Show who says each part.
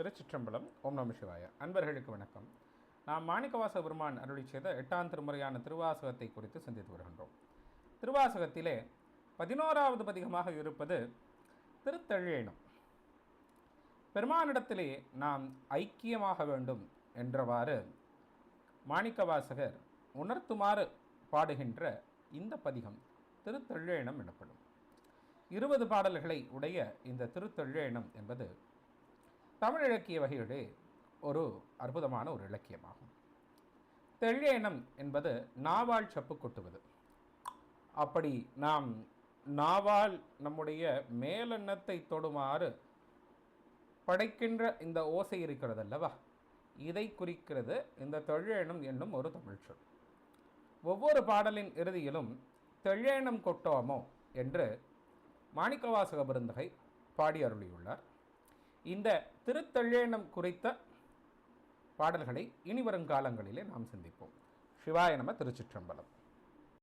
Speaker 1: திருச்சிற்றம்பலம் ஓம் நம சிவாய. அன்பர்களுக்கு வணக்கம். நாம் மாணிக்கவாச பெருமான் அருளி செய்த எட்டாம் திருமுறையான திருவாசகத்தை குறித்து சிந்தித்து வருகின்றோம். திருவாசகத்திலே பதினோராவது பதிகமாக இருப்பது திருத்தழேனம் பெருமானிடத்திலே நாம் ஐக்கியமாக வேண்டும் என்றவாறு மாணிக்கவாசகர் உணர்த்துமாறு பாடுகின்ற இந்த பதிகம் திருத்தழேனம் எனப்படும். இருபது பாடல்களை உடைய இந்த திருத்தொழேனம் என்பது தமிழ் இலக்கிய வகையிலே ஒரு அற்புதமான ஒரு இலக்கியமாகும். தெள்ளேனம் என்பது நாவால் சப்பு கொட்டுவது. அப்படி நாம் நாவால் நம்முடைய மேலெண்ணத்தை தொடுமாறு படைக்கின்ற இந்த ஓசை இருக்கிறது அல்லவா இதை குறிக்கிறது இந்த தெள்ளேனம் என்னும் ஒரு தமிழ் சொல். ஒவ்வொரு பாடலின் இறுதியிலும் தெள்ளேனம் கொட்டோமோ என்று மாணிக்கவாசக பெருந்தகை பாடி அருளியுள்ளார் இந்த திருத்தள்ளேனம் குறித்த பாடல்களை இனி வருங்காலங்களிலே நாம் சிந்திப்போம். சிவாய நம திருச்சிற்றம்பலம்.